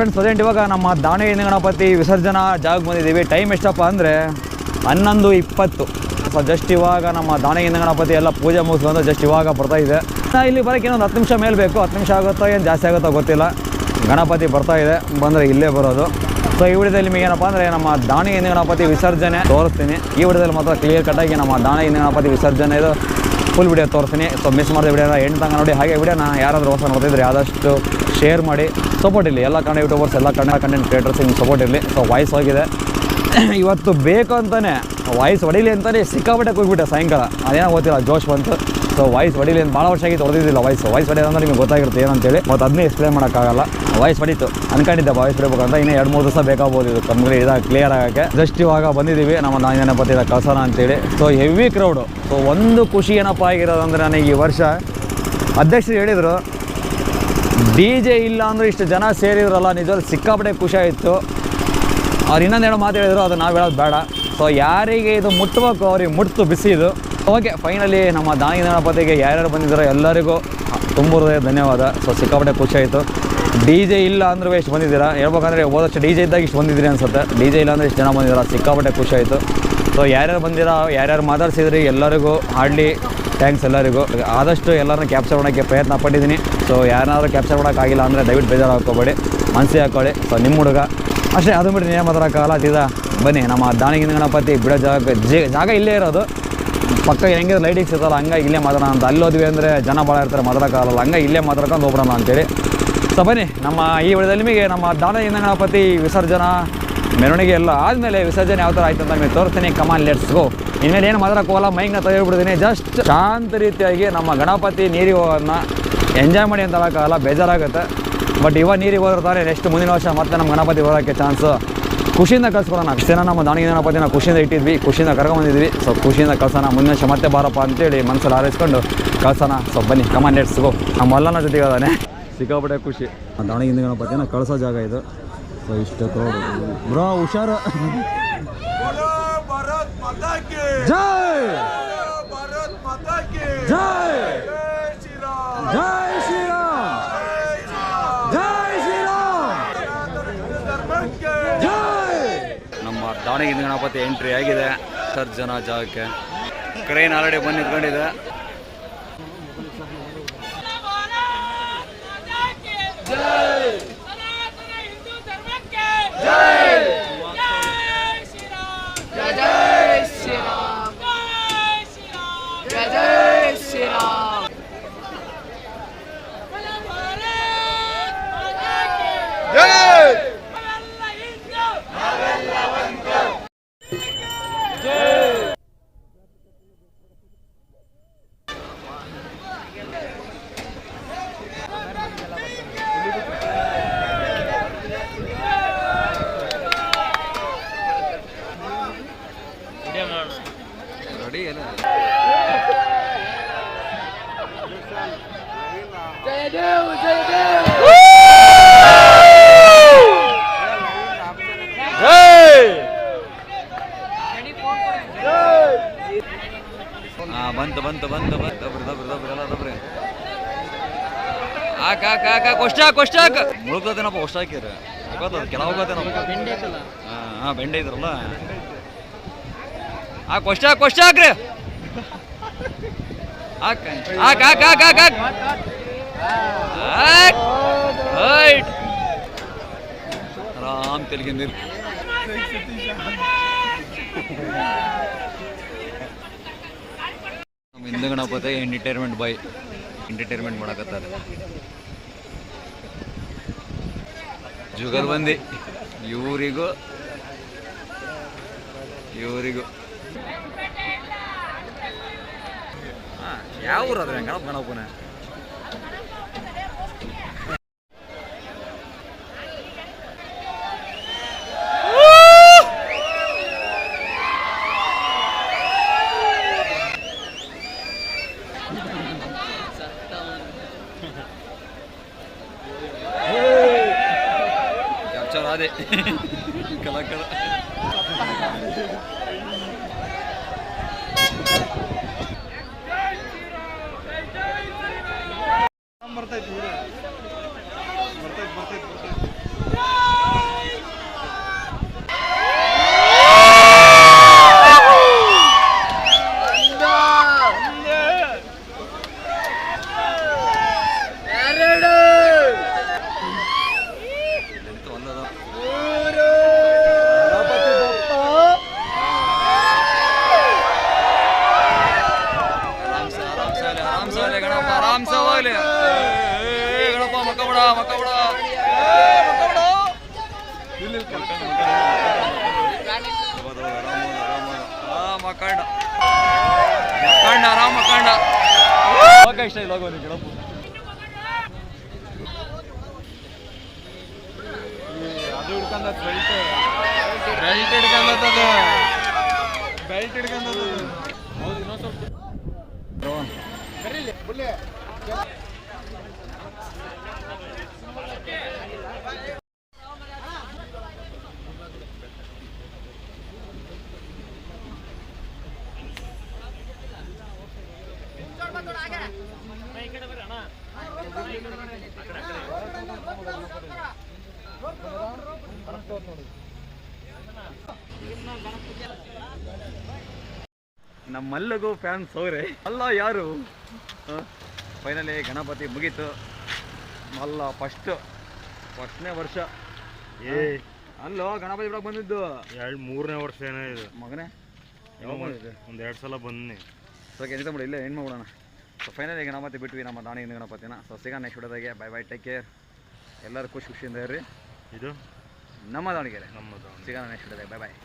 Friends present ಇವಾಗ ನಮ್ಮ ದಾವಣಗೆರೆ ಗಣಪತಿ ವಿಸರ್ಜನಾ ಜಾಗಕ್ಕೆ ಬಂದಿದ್ದೀವಿ. ಟೈಮ್ ಎಷ್ಟಪ್ಪ ಅಂದರೆ ಹನ್ನೊಂದು ಇಪ್ಪತ್ತು. ಸೊ ಜಸ್ಟ್ ಇವಾಗ ನಮ್ಮ ದಾವಣಗೆರೆ ಗಣಪತಿ ಎಲ್ಲ ಪೂಜೆ ಮುಗಿಸ್ಕೊಂಡು ಜಸ್ಟ್ ಇವಾಗ ಬರ್ತಾ ಇದೆ. ಇಲ್ಲಿ ಬರೋಕ್ಕೆ ಇನ್ನೊಂದು ಹತ್ತು ನಿಮಿಷ ಮೇಲೆ ಬೇಕು. ಹತ್ತು ನಿಮಿಷ ಆಗುತ್ತೋ ಏನು ಜಾಸ್ತಿ ಆಗುತ್ತೋ ಗೊತ್ತಿಲ್ಲ. ಗಣಪತಿ ಬರ್ತಾ ಇದೆ. ಬಂದರೆ ಇಲ್ಲೇ ಬರೋದು. ಸೊ ಈ ವಿಡಿಯೋದಲ್ಲಿ ನಿಮಗೆ ಏನಪ್ಪ ಅಂದರೆ ನಮ್ಮ ದಾವಣಗೆರೆ ಗಣಪತಿ ವಿಸರ್ಜನೆ ತೋರಿಸ್ತೀನಿ. ಈ ವಿಡಿಯೋದಲ್ಲಿ ಮಾತ್ರ ಕ್ಲಿಯರ್ ಕಟ್ಟಾಗಿ ನಮ್ಮ ದಾವಣಗೆರೆ ಗಣಪತಿ ವಿಸರ್ಜನೆ ಇದು. ಫುಲ್ ವಿಡಿಯೋ ತೋರಿಸ್ತೀನಿ. ಸೊ ಮಿಸ್ ಮಾಡಿದ ವಿಡಿಯೋನ ಎಂಟು ತನಕ ನೋಡಿ. ಹಾಗೆ ವಿಡಿಯೋನ ಯಾರಾದರೂ ಹೊಸ ನೋಡ್ತಿದ್ರೆ ಆದಷ್ಟು ಶೇರ್ ಮಾಡಿ. ಸಪೋರ್ಟ್ ಇರಲಿ. ಎಲ್ಲ ಕನ್ನಡ ಯೂಟ್ಯೂಬರ್ಸ್ ಎಲ್ಲ ಕನ್ನಡ ಕಂಟೆಂಟ್ ಹಿಂಗೆ ಸಪೋರ್ಟ್ ಇರಲಿ. ಸೊ ವಾಯ್ಸ್ ಹೋಗಿದೆ. ಇವತ್ತು ಬೇಕು ಅಂತಲೇ ವಾಯ್ಸ್ ಹೊಡಿಲಿ ಅಂತಲೇ ಸಿಕ್ಕಾಪಟ್ಟೆ ಕೂಗ್ಬಿಟ್ಟೆ ಸಾಯಂಕಾಲ. ಅದೇನೋ ಗೊತ್ತಿಲ್ಲ ಜೋಶ್ ಬಂತು. ಸೊ ವಾಯ್ಸ್ ಹೊಡಿಲಿ ಅಂತ ಭಾಳ ವರ್ಷ ಆಗಿತ್ತು ಹೊಡೆದಿದ್ದಿಲ್ಲ ವಾಯ್ಸ್ ವಾಯ್ಸ್ ಹೊಡೆಯೋದು ಅಂದ್ರೆ ನಿಮಗೆ ಗೊತ್ತಾಗಿರುತ್ತೆ ಏನಂತೇಳಿ. ಮತ್ತು ಅದನ್ನೇ ಎಕ್ಸ್ಪ್ಲೇನ್ ಮಾಡೋಕ್ಕಾಗಲ್ಲ. ವಾಯ್ಸ್ ಹೊಡಿತು. ಅನ್ಕೊಂಡಿದ್ದೆ ವಾಯ್ಸ್ ಹೊಡಿಬೇಕಂತ ಇನ್ನೂ ಎರಡು ಮೂರು ದಿವಸ ಬೇಕಾಗ್ಬೋದು ಇದು. ಕಂಪ್ಲೀಟ್ ಇದಾಗ ಕ್ಲಿಯರ್ ಆಗೋಕ್ಕೆ. ಜಸ್ಟ್ ಇವಾಗ ಬಂದಿದ್ದೀವಿ. ನಮ್ಮ ನಾಯಿನ ಬತ್ತಿದ ಕಸನ ಅಂತೇಳಿ. ಸೊ ಹೆವಿ ಕ್ರೌಡು ಸೊ ಒಂದು ಖುಷಿ ಏನಪ್ಪ ಆಗಿರೋದಂದ್ರೆ ನನಗೆ ಈ ವರ್ಷ ಅಧ್ಯಕ್ಷರು ಹೇಳಿದರು, ಡಿ ಜೆ ಇಲ್ಲ ಅಂದರೆ ಇಷ್ಟು ಜನ ಸೇರಿದ್ರಲ್ಲ, ನಿಜವಾಗ್ಲೂ ಸಿಕ್ಕಾಪಟ್ಟೆ ಖುಷಿ ಆಯಿತು. ಅವ್ರು ಇನ್ನೊಂದೇನೋ ಮಾತು ಹೇಳಿದ್ರು ಅದು ನಾವು ಹೇಳೋದು ಬೇಡ. ಸೊ ಯಾರಿಗೆ ಇದು ಮುಟ್ಟಬೇಕು, ಅವ್ರಿಗೆ ಮುಟ್ತು, ಬಿಸಿ ಇದು. ಓಕೆ ಫೈನಲಿ ನಮ್ಮ ದಾನಿ ಗಣಪತಿಗೆ ಯಾರ್ಯಾರು ಬಂದಿದ್ದಾರೋ ಎಲ್ಲರಿಗೂ ತುಂಬ ಹೃದಯ ಧನ್ಯವಾದ. ಸೊ ಸಿಕ್ಕಾಪಟ್ಟೆ ಖುಷಿಯಾಯಿತು ಡಿ ಜೆ ಇಲ್ಲ ಅಂದ್ರೂ ಎಷ್ಟು ಬಂದಿದ್ದೀರಾ? ಹೇಳ್ಬೇಕಂದ್ರೆ ಹೋದಷ್ಟು ಡಿ ಜೆ ಇದ್ದಾಗ ಇಷ್ಟು ಬಂದಿದ್ದೀರಿ ಅನ್ಸುತ್ತೆ. ಡಿ ಜೆ ಇಲ್ಲ ಅಂದರೆ ಇಷ್ಟು ಜನ ಬಂದಿದ್ದೀರಾ? ಸಿಕ್ಕಾಪಟ್ಟೆ ಖುಷಿಯಾಯಿತು ಸೊ ಯಾರ್ಯಾರು ಬಂದಿರೋ, ಯಾರ್ಯಾರು ಮಾತಾಡ್ಸಿದ್ರಿ ಎಲ್ಲರಿಗೂ ಹಾರ್ಡ್ಲಿ ಥ್ಯಾಂಕ್ಸ್ ಎಲ್ಲರಿಗೂ. ಆದಷ್ಟು ಎಲ್ಲರನ್ನ ಕ್ಯಾಪ್ಚರ್ ಮಾಡೋಕ್ಕೆ ಪ್ರಯತ್ನ ಪಟ್ಟಿದ್ದೀನಿ. ಸೊ ಯಾರನ್ನಾದರೂ ಕ್ಯಾಪ್ಚರ್ ಮಾಡೋಕ್ಕಾಗಿಲ್ಲ ಅಂದರೆ ದಯವಿಟ್ಟು ಬೇಜಾರು ಹಾಕ್ಕೋಬೇಡಿ. ಮನಸ್ಸಿಗೆ ಹಾಕ್ಕೊಳ್ಳಿ. ಸೊ ನಿಮ್ಮ ಹುಡುಗ ಅಷ್ಟೇ, ಅದು ಬಿಟ್ಟು ನೇಮ ಕಾಲ ಸೀದಾ ಬನ್ನಿ, ನಮ್ಮ ದಾಣಿಗಿನ ಗಣಪತಿ ಬಿಡೋ ಜಾಗ ಜೆ- ಜಾಗ ಇಲ್ಲೇ ಇರೋದು. ಪಕ್ಕ ಹೆಂಗಿದ್ರೆ ಲೈಟಿಂಗ್ಸ್ ಇರ್ತಲ್ಲ ಹಂಗೆ ಇಲ್ಲೇ ಮಾತಾಡೋಣ ಅಂತ. ಅಲ್ಲಿ ಹೋದ್ವಿ ಅಂದರೆ ಜನ ಭಾಳ ಇರ್ತಾರೆ ಮಾತಾಡೋಕ್ಕಾಗಲ್ಲ ಹಂಗೆ ಇಲ್ಲೇ ಮಾತಾಡ್ಕೊಂಡು ಹೋಗ್ಬಿಡೋಣ ಅಂತೇಳಿ. ಸೊ ಬನ್ನಿ, ನಮ್ಮ ಈ ವಿಡಿಯೋದಲ್ಲಿ ನಿಮಗೆ ನಮ್ಮ ದಾವಣಗೆರೆ ಗಣಪತಿ ವಿಸರ್ಜನಾ, ಮೆರವಣಿಗೆ ಎಲ್ಲ ಆದಮೇಲೆ ವಿಸರ್ಜನೆ ಯಾವ ಥರ ಆಯ್ತು ಅಂತ ನಿಮಗೆ ತೋರಿಸ್ತೀನಿ. ಕಮಾನ್ ಲೆಟ್ಸ್ ಗೋ ಇನ್ಮೇಲೆ ಏನು ಹೋಗಲ್ಲ ಮೈಕ್ನ ತೆಗೆದುಬಿಡ್ತೀನಿ ಜಸ್ಟ್ ಶಾಂತ ರೀತಿಯಾಗಿ ನಮ್ಮ ಗಣಪತಿ ನೀರಿಗೆ ಹೋಗೋದನ್ನ ಎಂಜಾಯ್ ಮಾಡಿ ಅಂತ ಹೇಳೋಕ್ಕಾಗಲ್ಲ ಬೇಜಾರಾಗುತ್ತೆ. ಬಟ್ ಇವಾಗ ನೀರಿಗೆ ಹೋದ್ರೆ ನೆಕ್ಸ್ಟ್ ಮುಂದಿನ ವರ್ಷ ಮತ್ತೆ ನಮ್ಮ ಗಣಪತಿ ಬರೋಕ್ಕೆ ಚಾನ್ಸ್ ಖುಷಿಯಿಂದ ಕಳ್ಸ್ಕೊಡೋಣ. ಅಷ್ಟೇನ ನಮ್ಮ ದಾನಿಗೆ ಗಣಪತಿನ ಖುಷಿಯಿಂದ ಇಟ್ಟಿದ್ವಿ ಖುಷಿಯಿಂದ ಕರ್ಕೊಂಬಂದಿದ್ವಿ. ಸೊ ಖುಷಿಯಿಂದ ಕಳ್ಸೋಣ. ಮುಂದಿನ ವರ್ಷ ಮತ್ತೆ ಬಾರಪ್ಪ ಅಂತೇಳಿ ಮನಸ್ಸಲ್ಲಿ ಆರೈಸ್ಕೊಂಡು ಕಳ್ಸೋಣ. ಸೊ ಬನ್ನಿ ಕಮಾನ್ ನಮ್ಮ ಮಲ್ಲನ ಜೊತೆಗೆ ಅದಾನೆ ಸಿಕ್ಕಾಪಟ್ಟೆ ಖುಷಿ. ದಾವಣಗೆರೆ ಗಣಪತಿನ ಕಳ್ಸೋ ಜಾಗ ಇದು. ಸೊ ಇಷ್ಟು ಕ್ರೌಡ್ ಬ್ರೋ ಹುಷಾರು. ಜೈ! ಜೈ! ದಾವಣಗೆರೆ ಗಣಪತಿ ಎಂಟ್ರಿ ಆಗಿದೆ. ಜನ ಜಾಗಕ್ಕೆ. ಕ್ರೈನ್ ಆಲ್ರೆಡಿ ಬಂದು ನಿಂತ್ಕೊಂಡಿದೆ ಹಿಂದೂ ಧರ್ಮಕ್ಕೆ ಜೈ ಜೈ ಶ್ರೀರಾಮ್ ಜೈ ಜೈ ಶ್ರೀರಾಮ್ ಜೈ ಶ್ರೀರಾಮ್ ಜೈ ಜೈ ಶ್ರೀರಾಮ್ ಭಾರತ್ ಮಾತಾ ಕಿ जय ನಾವೆಲ್ಲ ಹಿಂದೂ ರೆಡಿ ಎಲ್ಲ ಹಾಂ ಬಂತು ಬಂತು ಬಂತು ಬಂತು ದಬ್ರಿ ದಬ್ರಿ ದಬ್ರಿ ಎಲ್ಲ ದಬ್ರಿ ಹಾಕ ಹಾಕ ಹಾಕ ಕೊಷ್ಟ ಕೊಷ್ಟ ಹಾಕ ಮುಳುಗ್ತದೇನಪ್ಪ ಕೊಷ್ಟ ಹಾಕಿರ ಹೋಗೋದು ಕೆಲವು ಹೋಗೋದೇನಪ್ಪ ಹಾಂ ಹಾಂ ಬೆಂಡೆ ಇದ್ರಲ್ಲ. ಆ ಕೊಷ್ಟ ಹಾಕ್ ಕೊಷ್ಟ ಹಾಕ್ರಿ. ಹಾಕ ಹಾಕ ಹಾಕ ಹಾಕ ಹಾಕ್ ಹಾಕ್ ಹಾಕ್. ಆರಾಮ್ ತೆಲಿಗೆ ನೀರು. ನಮ್ಮ ಹಿಂದೂ ಗಣಪತಿ ಎಂಟರ್ಟೈನ್ಮೆಂಟ್ ಬಾಯ್ ಎಂಟರ್ಟೈನ್ಮೆಂಟ್ ಮಾಡಕತ್ತಾರೆ. ಜುಗಲ್ ಬಂದಿ ಇವರಿಗೂ. ಇವರಿಗೂ ಯಾವ ಊರು ಅದ್ರ ಗಣಪ ಗಣಪನ? カラカラ。ಮಕ್ಕಂಡ ಮಕ್ಕಂಡ ರಾಮ ಮಕ್ಕಂಡ ಇಷ್ಟ ಇಲ್ಲ ಹೋಗೋ ನೀವು ಅದು ಹಿಡ್ಕೊಂಡ ಬೆಲ್ಟ್ ಬೆಲ್ಟ್ ಹಿಡ್ಕೊಂಡದ ಬೆಲ್ಟ್ ಹಿಡ್ಕೊಂಡದ ಹೌದು ಬುಲ್ಲೆ ನಮ್ಮಲ್ಲಗೂ ಫ್ಯಾನ್ಸ್ ಅವರೇ. ಅಲ್ಲ ಯಾರು? ಫೈನಲಿ ಗಣಪತಿ ಮುಗೀತು. ಅಲ್ಲ ಫಸ್ಟ್ ಫಸ್ಟ್ನೇ ವರ್ಷ. ಏ ಅಲ್ಲೋ ಗಣಪತಿ ಬಿಡಕ್ಕೆ ಬಂದಿದ್ದು? ಎರಡು ಮೂರನೇ ವರ್ಷ ಏನೋ ಇದು. ಮಗನೇ? ಒಂದು ಎರಡು ಸಲ ಬನ್ನಿ ಸೊ ಎಂತ ಮಾಡಿ ಇಲ್ಲೇ ಏನು ಮಾಡ್ಬಿಡೋಣ. ಸೊ ಫೈನಲಿ ಗಣಪತಿ ಬಿಟ್ವಿ ನಮ್ಮ ದಾಣಿಯಿಂದ ಗಣಪತಿನ. ಸೊ ಸಿಗ ನೆಕ್ಸ್ಟ್ ವಿಡಿಯೋದಾಗೆ. ಬೈ ಬೈ ಟೇಕ್ ಕೇರ್ ಎಲ್ಲರೂ ಖುಷಿ ಖುಷಿಯಿಂದ ಇರ್ರಿ. ಇದು? ನಮ್ಮ ದಾವಣಗೆರೆ. ನಮ್ಮದು ಸಿಗೋಣ ನೆಕ್ಸ್ಟ್ ಬಿಡೋದಾಗೆ ಬೈ ಬಾಯ್